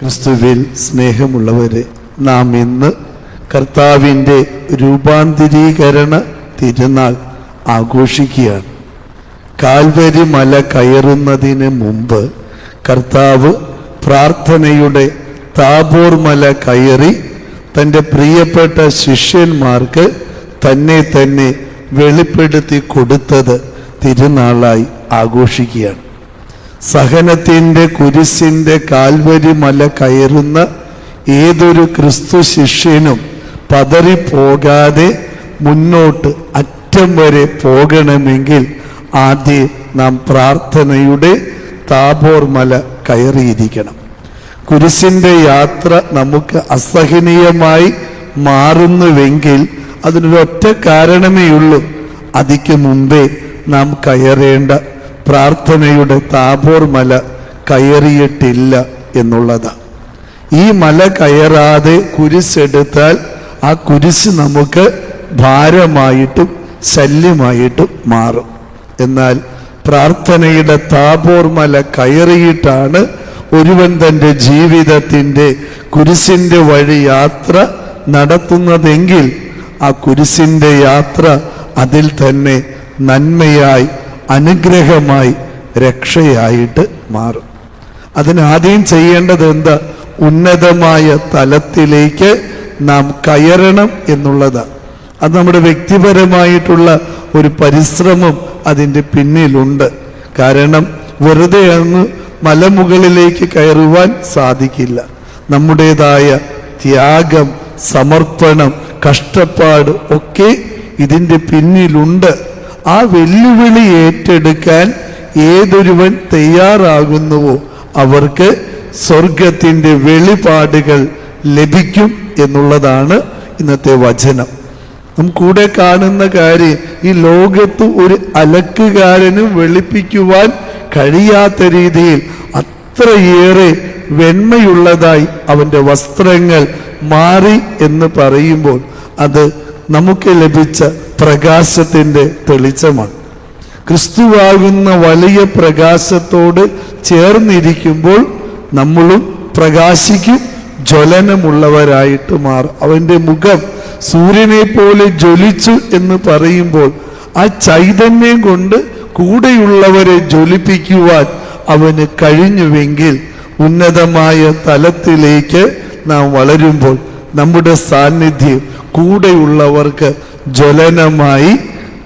ക്രിസ്തുവിൽ സ്നേഹമുള്ളവരെ നാം ഇന്ന് കർത്താവിന്റെ രൂപാന്തരീകരണ തിരുനാൾ ആഘോഷിക്കുകയാണ്. കാൽവരി മല കയറുന്നതിന് മുമ്പ് കർത്താവ് പ്രാർത്ഥനയുടെ താബോർ മല കയറി തന്റെ പ്രിയപ്പെട്ട ശിഷ്യന്മാർക്ക് തന്നെ തന്നെ വെളിപ്പെടുത്തി കൊടുത്തത് തിരുനാളായി ആഘോഷിക്കുകയാണ്. സഹനത്തിന്റെ കുരിശിന്റെ കാൽവരി മല കയറുന്ന ഏതൊരു ക്രിസ്തു ശിഷ്യനും പതറിപ്പോകാതെ മുന്നോട്ട് അറ്റം വരെ പോകണമെങ്കിൽ ആദ്യം നാം പ്രാർത്ഥനയുടെ താബോർ മല കയറിയിരിക്കണം. കുരിശിന്റെ യാത്ര നമുക്ക് അസഹനീയമായി മാറുന്നുവെങ്കിൽ അതിനൊരൊറ്റ കാരണമേ ഉള്ളൂ. അതിക്ക് മുമ്പേ നാം കയറേണ്ട പ്രാർത്ഥനയുടെ താപോർ മല കയറിയിട്ടില്ല എന്നുള്ളതാണ് ഈ മല കയറാതെ കുരിശെടുത്താൽ ആ കുരിശ് നമുക്ക് ഭാരമായിട്ടും ശല്യമായിട്ടും മാറും. എന്നാൽ പ്രാർത്ഥനയുടെ താബോർ മല കയറിയിട്ടാണ് ഒരുവൻ തന്റെ ജീവിതത്തിന്റെ കുരിശിന്റെ വഴി യാത്ര നടത്തുന്നതെങ്കിൽ ആ കുരിശിന്റെ യാത്ര അതിൽ തന്നെ നന്മയായി അനുഗ്രഹമായി രക്ഷയായിട്ട് മാറും. അതിനാദ്യം ചെയ്യേണ്ടത് എന്താ? ഉന്നതമായ തലത്തിലേക്ക് നാം കയറണം എന്നുള്ളതാണ് അത് നമ്മുടെ വ്യക്തിപരമായിട്ടുള്ള ഒരു പരിശ്രമം അതിന്റെ പിന്നിലുണ്ട്. കാരണം വെറുതെ അങ്ങ് മലമുകളിലേക്ക് കയറുവാൻ സാധിക്കില്ല. നമ്മുടേതായ ത്യാഗം സമർപ്പണം കഷ്ടപ്പാട് ഒക്കെ ഇതിന്റെ പിന്നിലുണ്ട്. ആ വെല്ലുവിളി ഏറ്റെടുക്കാൻ ഏതൊരുവൻ തയ്യാറാകുന്നുവോ അവർക്ക് സ്വർഗത്തിന്റെ വെളിപാടുകൾ ലഭിക്കും എന്നുള്ളതാണ് ഇന്നത്തെ വചനം. നാം കൂടെ കാണുന്ന കാര്യം ഈ ലോകത്ത് ഒരു അലക്കുകാരനും വെളുപ്പിക്കുവാൻ കഴിയാത്ത രീതിയിൽ അത്രയേറെ വെണ്മയുള്ളതായി അവന്റെ വസ്ത്രങ്ങൾ മാറി എന്ന് പറയുമ്പോൾ അത് നമുക്ക് ലഭിച്ച പ്രകാശത്തിന്റെ തെളിച്ചമാണ്. ക്രിസ്തുവാകുന്ന വലിയ പ്രകാശത്തോട് ചേർന്നിരിക്കുമ്പോൾ നമ്മളും പ്രകാശിക്കും ജ്വലനമുള്ളവരായിട്ട് മാറും. അവന്റെ മുഖം സൂര്യനെ പോലെ ജ്വലിച്ചു എന്ന് പറയുമ്പോൾ ആ ചൈതന്യം കൊണ്ട് കൂടെയുള്ളവരെ ജ്വലിപ്പിക്കുവാൻ അവന് കഴിഞ്ഞുവെങ്കിൽ ഉന്നതമായ തലത്തിലേക്ക് നാം വളരുമ്പോൾ നമ്മുടെ സാന്നിധ്യം കൂടെയുള്ളവർക്ക് ജ്വലനമായി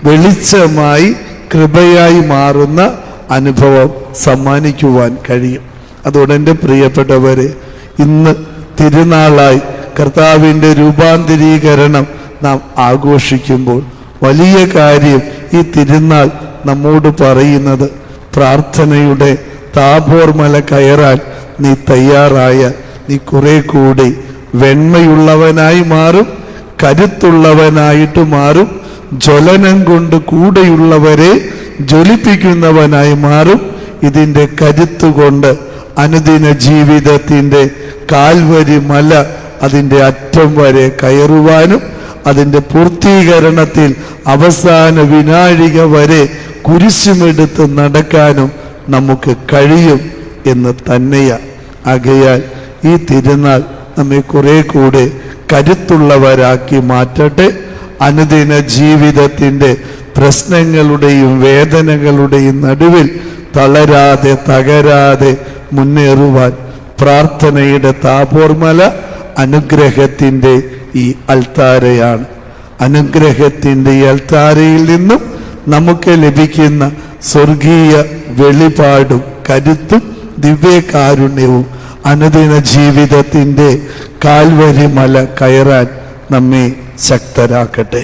വെളിച്ചമായി കൃപയായി മാറുന്ന അനുഭവം സമ്മാനിക്കുവാൻ കഴിയും. അതുകൊണ്ട് എന്റെ പ്രിയപ്പെട്ടവരെ ഇന്ന് തിരുനാളായി കർത്താവിന്റെ രൂപാന്തരീകരണം നാം ആഘോഷിക്കുമ്പോൾ വലിയ കാര്യം ഈ തിരുനാൾ നമ്മോട് പറയുന്നത് പ്രാർത്ഥനയുടെ താപോർമല കയറാൻ നീ തയ്യാറായ നീ കുറെ കൂടി വെണ്മയുള്ളവനായി മാറും കരുത്തുള്ളവനായിട്ട് മാറും ജ്വലനം കൊണ്ട് കൂടെയുള്ളവരെ ജ്വലിപ്പിക്കുന്നവനായി മാറും. ഇതിന്റെ കരുത്തുകൊണ്ട് അനുദിന ജീവിതത്തിന്റെ കാൽവരി മല അതിന്റെ അറ്റം വരെ കയറുവാനും അതിന്റെ പൂർത്തീകരണത്തിൽ അവസാന വിനാഴിക വരെ കുരിശുമെടുത്ത് നടക്കാനും നമുക്ക് കഴിയും എന്ന് തന്നെയാണ് ആകയാൽ ഈ തിരുനാൾ നമ്മെ കുറെ കൂടെ കരുത്തുള്ളവരാക്കി മാറ്റട്ടെ. അനുദിന ജീവിതത്തിന്റെ പ്രശ്നങ്ങളുടെയും വേദനകളുടെയും നടുവിൽ തളരാതെ തകരാതെ മുന്നേറുവാൻ പ്രാർത്ഥനയുടെ താപോർമല അനുഗ്രഹത്തിന്റെ ഈ അൾത്താരയാണ് അനുഗ്രഹത്തിന്റെ ഈ അൽത്താരയിൽ നിന്നും നമുക്ക് ലഭിക്കുന്ന സ്വർഗീയ വെളിപാടും കരുത്തും ദിവ്യകാരുണ്യവും അനുദിന ജീവിതത്തിന്റെ കാൽവരി മല കയറാൻ നമ്മെ ശക്തരാക്കട്ടെ.